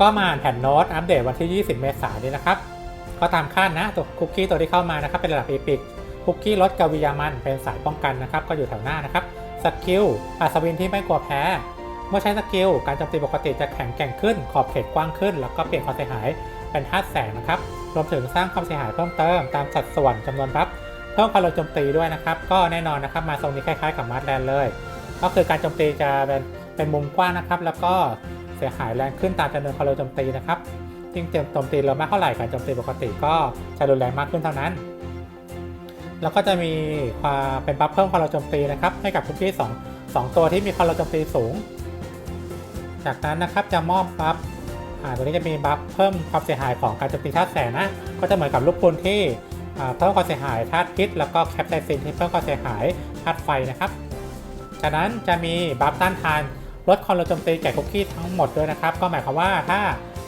ก็มาอ่านแผ่นโน้ตอัปเดตวันที่ 20 เมษายนนี้นะครับ ก็ตามคาดนะตัวคุกกี้ตัวที่เข้ามานะครับเป็นระดับอีพิกคุกกี้ลดกาวิยามันเป็นสายป้องกันนะครับก็อยู่แถวหน้านะครับสกิลอัศวินที่ไม่กลัวแพ้ เมื่อใช้สกิลการโจมตีปกติจะแข็งแกร่งขึ้น ขอบเขตกว้างขึ้น แล้วก็เปลี่ยนความเสียหายเป็นธาตุแสงนะครับรวมถึงสร้างความเสียหายเพิ่มเติมตามสัดส่วนจำนวนบัฟเพิ่มพลังโจมตีด้วยนะครับ ก็แน่นอนนะครับมาทรงนี้คล้ายๆกับมาร์แลนเลย ก็คือการโจมตีจะเป็นเป็นมุมกว้างนะครับ แล้วก็ เสียหายแรงขึ้นตามจำนวนพลังโจมตีนะครับยิ่งโจมตีเรามากเท่าไหร่การโจมตีปกติก็จะรุนแรงมากขึ้นเท่านั้น แล้วก็จะมีความเป็นบัฟเพิ่มพลังโจมตีนะครับ ให้กับคุกกี้สองสองตัวที่มีพลังโจมตีสูง จากนั้นนะครับจะมอบบัฟอ่าตัวนี้จะมีบัฟเพิ่มความเสียหายของการโจมตีธาตุแสงนะ ก็จะเหมือนกับลูกปูนที่เพิ่มความเสียหายธาตุพิษแล้วก็แคปไซซินที่เพิ่มความเสียหายธาตุไฟนะครับ จากนั้นจะมีบัฟต้านทาน ลดความระโจมตีแก่คุกกี้ทั้งหมดด้วยนะครับ ก็หมายความว่าถ้า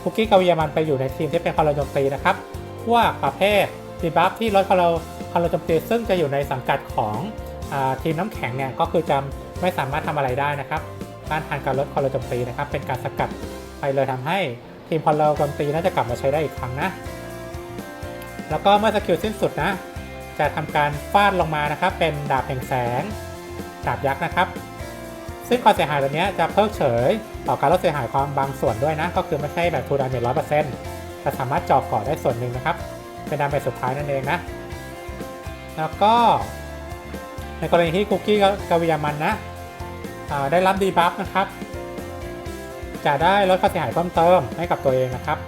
คุกกี้กาวิยมันไปอยู่ในทีมที่เป็นความระโจมตีนะครับพวกประเภทดีบัฟที่ลดความรความระโจมตีซึ่งจะอยู่ในสังกัดของอทีมน้ำแข็งเนี่ยก็คือจะไม่สามารถทำอะไรได้นะครับต้านทานการลดความระโจมตีนะครับ เป็นการสกัดไปเลยทำให้ทีมความระโจมตีน่าจะกลับมาใช้ได้อีกครั้งนะ แล้วก็เมื่อสกิลสิ้นสุดนะ จะทำการฟาดลงมานะครับ เป็นดาบแห่งแสงดาบยักษ์นะครับ ซึ่งความเสียหายตัวนี้จะเพิกเฉย ต่อการลดเสียหายความบางส่วนด้วยนะ ก็คือไม่ใช่แบบทูดาเมจร้อยเปอร์เซ็นต์แต่สามารถจาะก่อได้ส่วนหนึ่งนะครับ เป็นดาเมจสุดท้ายนั่นเองนะ แล้วก็ ในกรณีที่คุกกี้กาวิยามันนะได้รับดีบัฟนะครับ จะได้ลดค่าเสียหายเพิ่มเติมให้กับตัวเองนะครับ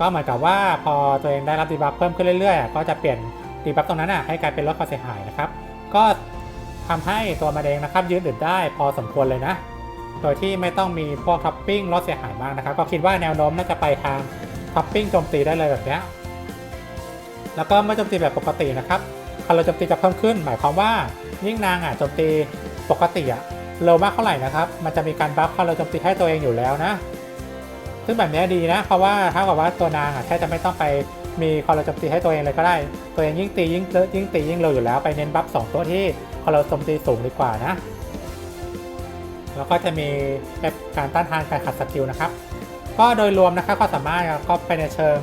ก็เหมือนกับว่าพอตัวเองได้รับดีบัฟเพิ่มขึ้นเรื่อยๆ ก็จะเปลี่ยนดีบัฟตรงนั้นอะให้กลายเป็นลดความเสียหายนะครับ ก็ ทำให้ตัวมันเองนะครับยืดหยุ่นได้พอสมควรเลยนะ โดยที่ไม่ต้องมีพวกท็อปปิ้งลดเสียหายมากนะครับ ก็คิดว่าแนวโน้มน่าจะไปทางท็อปปิ้งโจมตีได้เลยแบบนี้ แล้วก็เมื่อโจมตีแบบปกตินะครับพลังโจมตีจะเพิ่มขึ้น หมายความว่ายิ่งนางอะโจมตีปกติอะเร็วมากเท่าไหร่นะครับ มันจะมีการบัฟพลังโจมตีให้ตัวเองอยู่แล้วนะ ซึ่งแบบนี้ดีนะ เพราะว่าถ้ากับว่าตัวนางอะแค่จะไม่ต้องไปมีคอร์โจมตีให้ตัวเองเลยก็ได้ ตัวเองยิ่งตียิ่งยิ่งตียิ่งเร็วอยู่แล้ว ไปเน้นบัฟสองตัวที่ คอเร์โจมตีสูงดีกว่านะ แล้วก็จะมีแบบการต้านทานการขัดสกิลนะครับ ก็โดยรวมนะครับก็สามารถก็ไปในเชิง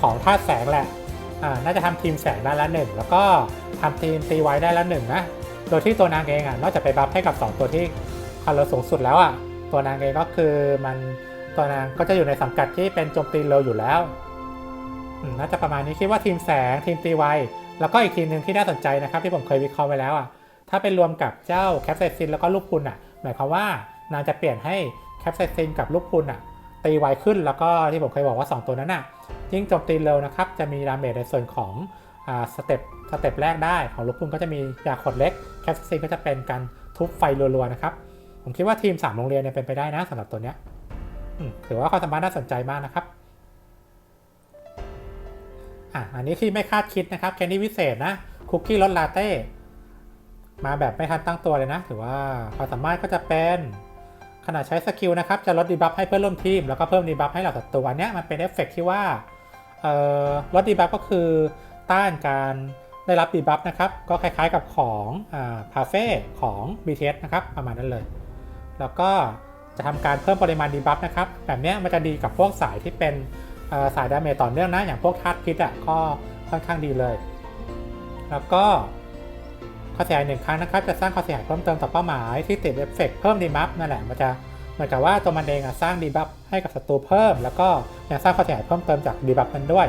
ของธาตุแสงแหละอ่าน่าจะทำทีมแสงได้ละหนึ่งแล้วก็ทำทีมตีไว้ได้ละหนึ่งนะโดยที่ตัวนางเองอะนอกจากไปบัฟให้กับ 2 ตัวที่คาร์โลสูงสุดแล้วอะตัวนางเองก็คือมันตัวนางก็จะอยู่ในสังกัดที่เป็นโจมตีเร็วอยู่แล้วอืมน่าจะประมาณนี้คิดว่าทีมแสงทีมตีไวแล้วก็อีกทีมหนึ่งที่น่าสนใจนะครับ ที่ผมเคยวิเคราะห์ไว้แล้วอะ ถ้าเป็นรวมกับเจ้าแคปไซซินแล้วก็ลูกพุนอะ หมายความว่านางจะเปลี่ยนให้แคปไซซินกับลูกพุนอะตีไวขึ้นแล้วก็ที่ผมเคยบอกว่า 2 ตัวนั้นอะยิ่งโจมตีเร็วนะครับ จะมีดาเมจในส่วนของอ่าสเต็ปสเต็ปแรกได้ของลูกพุนก็จะมียาขดเล็กแคปไซซินก็จะเป็นการทุบไฟรัวๆนะครับผมคิดว่าทีม 3 โรงเรียนเนี่ยเป็นไปได้นะสำหรับตัวเนี้ยถือว่าความสามารถน่าสนใจมากนะครับอะอันนี้ที่ไม่คาดคิดนะครับแคนดี้วิเศษนะคุกกี้รสลาเต้ มาแบบไม่ทันตั้งตัวเลยนะ ถือว่าความสามารถก็จะเป็นขณะใช้สกิลนะครับ จะลดดีบัฟให้เพื่อนร่วมทีม แล้วก็เพิ่มดีบัฟให้เหล่าศัตรูอันเนี้ยมันเป็นเอฟเฟกต์ที่ว่าลดดีบัฟก็คือต้านการได้รับดีบัฟนะครับ ก็คล้ายๆกับของพาเฟ่ของ BTS นะครับ ประมาณนั้นเลย แล้วก็จะทำการเพิ่มปริมาณดีบัฟนะครับ แบบเนี้ยมันจะดีกับพวกสายที่เป็นสายดาเมจต่อเนื่องนะ อย่างพวกธาตุพิษอะก็ค่อนข้างดีเลย แล้วก็ ข้อเสียหายหนึ่งครั้งนะครับจะสร้างข้อเสียหายเพิ่มเติมต่อเป้าหมายที่ติดเอฟเฟกต์เพิ่มดีบัฟนั่นแหละมันจะเหมือนกับว่าตัวมันเองอะสร้างดีบัฟให้กับศัตรูเพิ่ม แล้วก็ยังสร้างข้อเสียหายเพิ่มเติมจากดีบัฟนั้นด้วย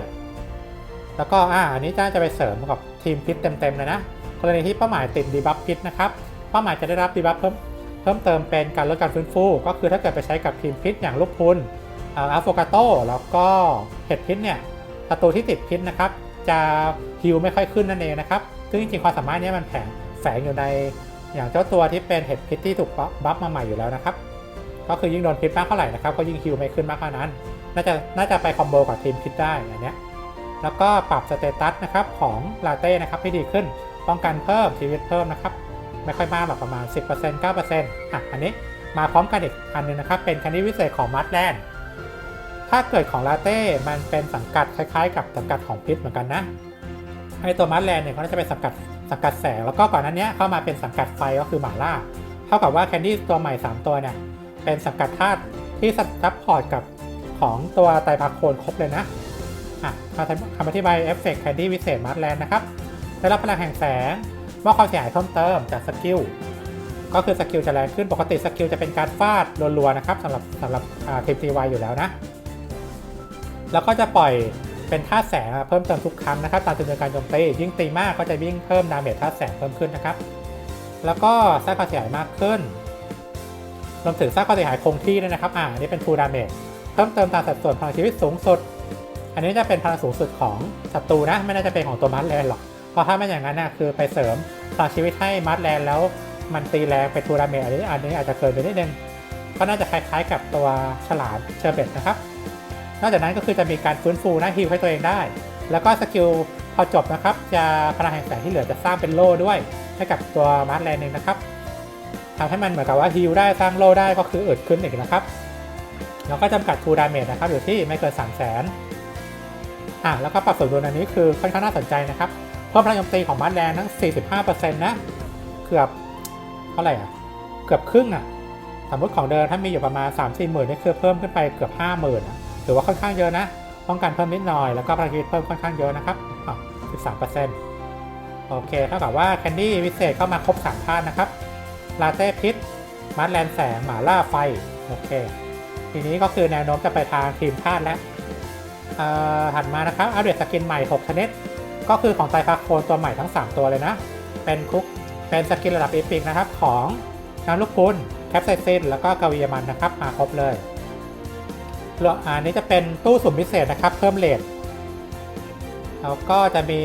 แล้วก็อ่าอันนี้จะจะไปเสริมกับทีมพิษเต็มๆเลยนะกรณีที่เป้าหมายติดดีบัฟพิษนะครับเป้าหมายจะได้รับดีบัฟเพิ่มเพิ่มเติมเป็นการลดการฟื้นฟู ก็คือถ้าเกิดไปใช้กับทีมพิษอย่างลูกพุนอัลโฟกาโตแล้วก็เห็ดพิษเนี่ยศัตรูที่ติดพิษนะครับจะฮิลไม่ค่อยขึ้นนั่นเองนะครับ ซึ่งจริงๆความสามารถนี้มันแฝงแฝงอยู่ในอย่างเจ้าตัวที่เป็นเห็ดพิษที่ถูกบัฟมาใหม่อยู่แล้วนะครับ ก็คือยิ่งโดนพิษมากเท่าไหร่นะครับก็ยิ่งฮิลไม่ขึ้นมากเท่านั้น น่าจะน่าจะไปคอมโบกับทีมพิษได้อันเนี้ยแล้วก็ปรับสเตตัสนะครับของลาเต้นะครับให้ดีขึ้น ป้องกันเพิ่มชีวิตเพิ่มนะครับ ไม่ค่อยมากหรอกประมาณ 10% 9%อะอันนี้มาพร้อมกันอีกอันหนึงนะครับ เป็นคันดี้วิเศษของมัดแลนด์ถ้าเกิดของลาเต้ มันเป็นสังกัดคล้ายๆ กับสังกัดของพิษเหมือนกันนะ ไอตัวมัดแลนด์เนี่ยเขาจะเป็นสังกัดสังกัดแสงแล้วก็ก่อนนั้นเนี้ยเข้ามาเป็นสังกัดไฟก็คือหมาล่า เท่ากับว่าแคนดี้ตัวใหม่ 3 ตัวเนี่ยเป็นสังกัดธาตุที่ซัพพอร์ตกับของตัวไตรภาโคนครบเลยนะอะคำคำอธิบายเอฟเฟกต์แคนดี้วิเศษมาร์แลนด์นะครับได้รับพลังแห่งแสงมอบความเสียหายเพิ่มเติมจากสกิลก็คือสกิลจะแรงขึ้นปกติสกิลจะเป็นการฟาดรัวๆนะครับสำหรับสำหรับทีมทีวอยู่แล้วนะ แล้วก็จะปล่อย เป็นท่าแสงเพิ่มเติมทุกครั้งนะครับตามจำนวนการโจมตียิ่งตีมากก็จะยิ่งเพิ่มดาเมจท่าแสงเพิ่มขึ้นนะครับ แล้วก็สร้างความเสียหายมากขึ้นรวมถึงสร้างความเสียหายคงที่ด้วยนะครับอ่าอันนี้เป็น full damage เพิ่มเติมตามสัดส่วนพลังชีวิตสูงสุด อันนี้จะเป็นพลังสูงสุดของศัตรูนะไม่น่าจะเป็นของตัวมัดแลนหรอกเพราะถ้าไม่อย่างนั้นนะคือไปเสริมพลังชีวิตให้มัดแลนแล้วมันตีแรงไปทูราเมจอันนี้อันนี้อาจจะเกินไปนิดนึงก็น่าจะคล้ายๆกับตัวฉลามเชอร์เบตนะครับ นอกจากนั้นก็คือจะมีการฟื้นฟูนะฮิลให้ตัวเองได้ แล้วก็สกิลพอจบนะครับ จะพลังแห่งแสงที่เหลือจะสร้างเป็นโล่ด้วย ให้กับตัวมาร์ทแลนด์เองนะครับทำให้มันเหมือนกับว่าฮิลได้สร้างโล่ได้ก็คือเอึดขึ้นอีกนะครับ แล้วก็จำกัดทูดาเมจนะครับอยู่ที่ไม่เกิน3 0 0 0 0นอะแล้วก็ปรับสมดุลอันนี้คือค่อนข้างน่าสนใจนะครับเพิ่มพลังโจมตีของมาร์ทแลนด์ทั้ง 45%นะเกือบเท่าไหร่อะเกือบครึ่งอะสมมติของเดิมถ้ามีอยู่ประมาณ 3 4หมื่นนี่คือเพิ่มขึ้นไปเกือบ 5 0,000อะ ถือว่าค่อนข้างเยอะนะ ป้องกันเพิ่มนิดหน่อย แล้วก็พลังชีวิตเพิ่มค่อนข้างเยอะนะครับอะ13%โอเคเท่ากับว่าแคนดี้วิเศษเข้ามาครบ3ท่านนะครับ ลาเต้พิษมัดแลนแสง หมาล่าไฟ โอเค ทีนี้ก็คือแนวโน้มจะไปทางทีมธาตุแล้วเอ่อถัดมานะครับ อัปเดตสกินใหม่ 6 ชนิด ก็คือของไตรภาโคนตัวใหม่ทั้ง 3 ตัวเลยนะ เป็นคุก เป็นสกินระดับอีพิกนะครับ ของน้ำลูกพุนแคปไซซินแล้วก็กาวียมันนะครับ มาครบเลย แล้วอันนี้จะเป็นตู้สุ่มพิเศษนะครับ เพิ่มเลทแล้วก็จะมี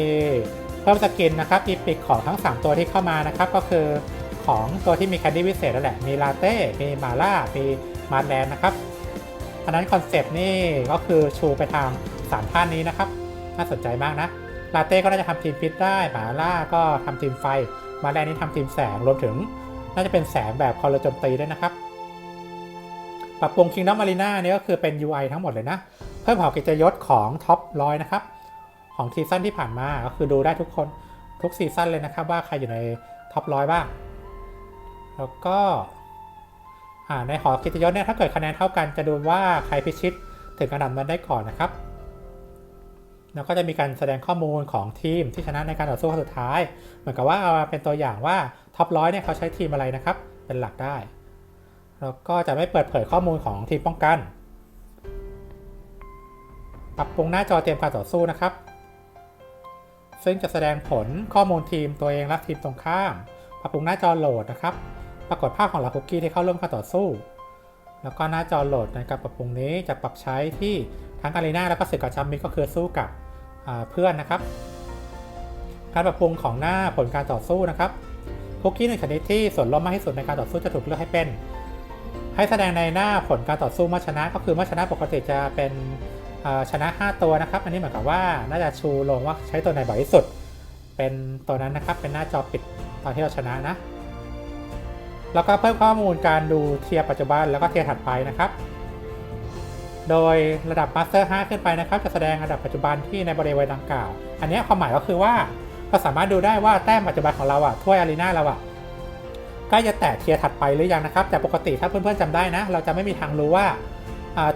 เพิ่มสกินนะครับอีพิกของทั้ง 3 ตัวที่เข้ามานะครับ ก็คือของตัวที่มีแคนดี้พิเศษนั่นแหละ มีลาเต้ มีมาล่า มีมาแลนนะครับอันนั้นคอนเซปต์นี่ก็คือชูไปทางสามท่านนี้นะครับ น่าสนใจมากนะลาเต้ก็น่าจะทำทีมพิษได้มาล่าก็ทำทีมไฟ มาแลนนี่ทำทีมแสงรวมถึงน่าจะเป็นแสงแบบคอลโจมตีด้วยนะครับ ปรับปรุง Kingdom Arena นี่ก็คือเป็น UI ทั้งหมดเลยนะ เพิ่มเผากิจยศของท็อปร้อยนะครับ ของซีซั่นที่ผ่านมาก็คือดูได้ทุกคนทุกซีซั่นเลยนะครับ ว่าใครอยู่ในท็อปร้อยบ้าง แล้วก็ในหอกิจยศเนี่ยถ้าเกิดคะแนนเท่ากันจะดูว่าใครพิชิตถึงอันดับนั้นได้ก่อนนะครับ แล้วก็จะมีการแสดงข้อมูลของทีมที่ชนะในการต่อสู้ครั้งสุดท้าย เหมือนกับว่าเอาเป็นตัวอย่างว่าท็อปร้อยเนี่ยเขาใช้ทีมอะไรนะครับ เป็นหลักได้ แล้วก็จะไม่เปิดเผยข้อมูลของทีมป้องกัน ปรับปรุงหน้าจอเตรียมการต่อสู้นะครับ ซึ่งจะแสดงผลข้อมูลทีมตัวเองและทีมตรงข้าม ปรับปรุงหน้าจอโหลดนะครับ ปรากฏภาพของเหล่าคุกกี้ที่เข้าร่วมการต่อสู้ แล้วก็หน้าจอโหลดในการปรับปรุงนี้จะปรับใช้ที่ทั้งอารีนาแล้วก็ศึกกับชัมมิตรก็คือสู้กับเพื่อนนะครับ การปรับปรุงของหน้าผลการต่อสู้นะครับคุกกี้หนึ่งชนิดที่ส่วนร่วมมากที่สุดในการต่อสู้จะถูกเลือกให้เป็น ให้แสดงในหน้าผลการต่อสู้มื่อชนะ ก็คือมื่อชนะปกติจะเป็นชนะ 5 ตัวนะครับ อันนี้เหมือนกับว่าน่าจะชูลงว่าใช้ตัวไหนบ่อยที่สุด เป็นตัวนั้นนะครับ เป็นหน้าจอปิดตอนที่เราชนะนะ แล้วก็เพิ่มข้อมูลการดูเทียร์ปัจจุบันแล้วก็เทียร์ถัดไปนะครับ โดยระดับ Master 5ขึ้นไปนะครับ จะแสดงระดับปัจจุบันที่ในบริเวณดังกล่าว อันนี้ความหมายก็คือว่าเราสามารถดูได้ว่าแต้มปัจจุบันของเราอะถ้วยอารีนาเราอะ ล้จะแตะเทียร์ถัดไปหรือยังนะครับ แต่ปกติถ้าเพื่อนๆจำได้นะ เราจะไม่มีทางรู้ว่า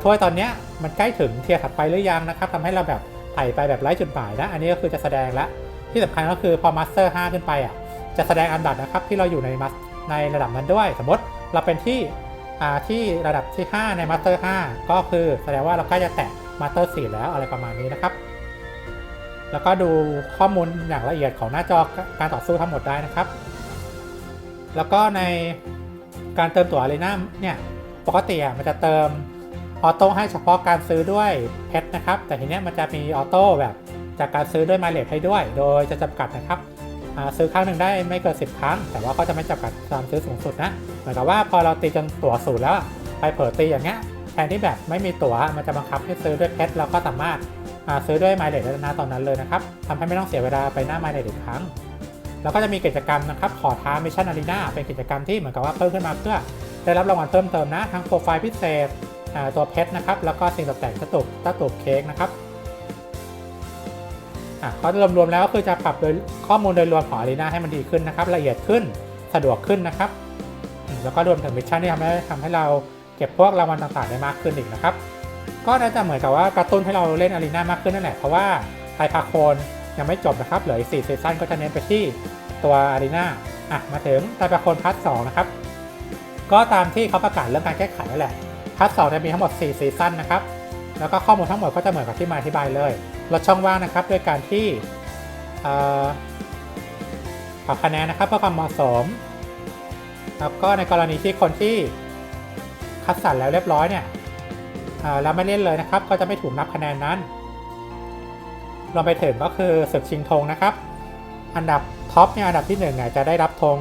ถ้วยตอนนี้มันใกล้ถึงเทียร์ถัดไปหรือยังนะครับทำให้เราแบบไต่ไปแบบไร้จุดหมายนะ อันนี้ก็คือจะแสดงละที่สำคัญก็คือพอ Master 5ขึ้นไปอะจะแสดงอันดับนะครับที่เราอยู่ในมัสในระดับนั้นด้วย สมมติเราเป็นที่ที่ระดับที่ 5 ใน Master 5ก็คือแสดงว่าเราใกล้จะแตะ Master 4แล้วอะไรประมาณนี้นะครับ แล้วก็ดูข้อมูลอย่างละเอียดของหน้าจอการต่อสู้ทั้งหมดได้นะครับ แล้วก็ในการเติมตั๋วอารีนาเนี่ยปกติอะมันจะเติมออโต้ให้เฉพาะการซื้อด้วยเพชรนะครับ แต่ทีเนี้ยมันจะมีออโต้แบบจากการซื้อด้วยมาเลทให้ด้วย โดยจะจำกัดนะครับซื้อครั้งหนึ่งได้ไม่เกิน10 ครั้ง แต่ว่าก็จะไม่จำกัดการซื้อสูงสุดนะเหมือนกับว่าพอเราตีจนตั๋วสูตรแล้วไปเผลอตีอย่างเงี้ยแทนที่แบบไม่มีตั๋วมันจะบังคับให้ซื้อด้วยเพชรเราก็สามารถซื้อด้วยไมล์เลทได้นะตอนนั้นเลยนะครับทำให้ไม่ต้องเสียเวลาไปหน้าไมล์เลทอีกครั้ง แล้วก็จะมีกิจกรรมนะครับขอท้ามิชชั่นอารีนาเป็นกิจกรรมที่เหมือนกับว่าเพิ่มขึ้นมาเพื่อได้รับรางวัลเพิ่มเติมนะทั้งโปรไฟล์พิเศษตัวเพชรนะครับ แล้วก็สิ่งตกแต่งตะตุกตะตุกเค้กนะครับก็รวมๆแล้วก็คือจะปรับโดยข้อมูลโดยรวมของอารีนาให้มันดีขึ้นนะครับ ละเอียดขึ้นสะดวกขึ้นนะครับ แล้วก็รวมถึงมิชชั่นที่ทำให้ทำให้เราเก็บพวกรางวัลต่างๆได้มากขึ้นอีกนะครับ ก็ก็น่าจะเหมือนกับว่ากระตุ้นให้เราเล่นอารีนามากขึ้นนั่นแหละเพราะว่าไทพาโคน ยังไม่จบนะครับ เหลืออีก4ซีซั่นก็จะเน้นไปที่ตัวอารีนาอะ มาถึงไทพาโคนพาร์ทสนะครับ ก็ตามที่เขาประกาศเรื่องการแก้ไขนั่นแหละ พาร์ทสจะมีทั้งหมด4ซีซั่นนะครับ แล้วก็ข้อมูลทั้งหมดก็จะเหมือนกับที่มาอธิบายเลยลดช่องว่างนะครับ ด้วยการที่เอ่อปรับคะแนนนะครับเพื่อความเหมาะสม แล้วก็ในกรณีที่คนที่คัดสรรแล้วเรียบร้อยเนี่ยแล้วไม่เล่นเลยนะครับ ก็จะไม่ถูกนับคะแนนนั้น รวมไปถึงก็คือศึกชิงธงนะครับ อันดับท็อปเนี่ยอันดับที่1เนี่ยจะได้รับธง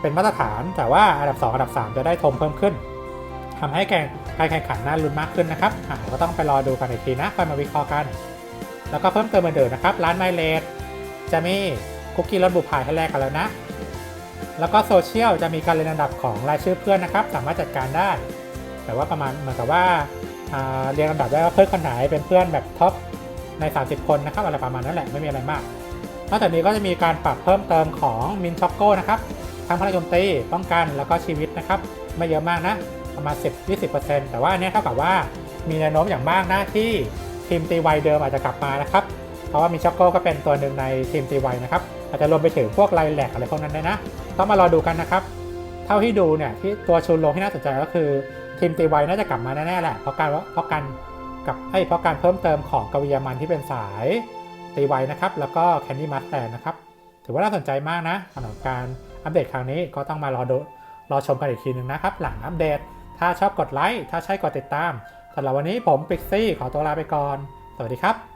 เป็นมาตรฐาน แต่ว่าอันดับ 2 อันดับ 3 จะได้ธงเพิ่มขึ้นทำให้แข่งการแข่งขันน่าลุ้นมากขึ้นนะครับอะก็ต้องไปรอดูกันอีกทีนะค่อยมาวิเคราะห์กัน แล้วก็เพิ่มเติมมือนเดิมนะครับ ร้านไมเลดจะมีคุกกี้รสบุพายให้แลกกันแล้วนะ แล้วก็โซเชียลจะมีการเรียนอันดับของรายชื่อเพื่อนนะครับ สามารถจัดการได้ แต่ว่าประมาณเหมือนกับว่าเรียงลำดับได้ว่าเพื่อนคนไหนเป็นเพื่อนแบบท็อป ใน 30 คนนะครับอะไรประมาณนั้นแหละไม่มีอะไรมาก นอกจากนี้ก็จะมีการปรับเพิ่มเติมของมินช็อกโก้นะครับทั้งพลังโจมตีป้องกันแล้วก็ชีวิตนะครับไม่เยอะมากนะประมาณ 10-20%แต่ว่าอันเนี้ยเท่ากับว่ามีแนวโน้มอย่างมากนะที่ทีมตีไวเดิมอาจจะกลับมานะครับเพราะว่ามินช็อกโก้ก็เป็นตัวหนึ่งในทีมตีไวนะครับอาจจะรวมไปถึงพวกไลแลกอะไรพวกนั้นได้นะต้องมารอดูกันนะครับเท่าที่ดูเนี่ยที่ตัวชูโรงที่น่าสนใจก็คือทีมตีไวน่าจะกลับมาแน่ๆแหละเพราะการว่าเพราะการ กับไอ้เพราะการเพิ่มเติมของกวิยามันที่เป็นสายตีไวนะครับ แล้วก็แคนดี้มัสแตนนะครับ ถือว่าน่าสนใจมากนะสำหรับการอัปเดตครั้งนี้ก็ต้องมารอดูรอชมกันอีกทีหนึ่งนะครับ หลังอัปเดต ถ้าชอบกดไลค์ ถ้าใช่กดติดตามสำหรับวันนี้ผมปิกซี่ขอตัวลาไปก่อน สวัสดีครับ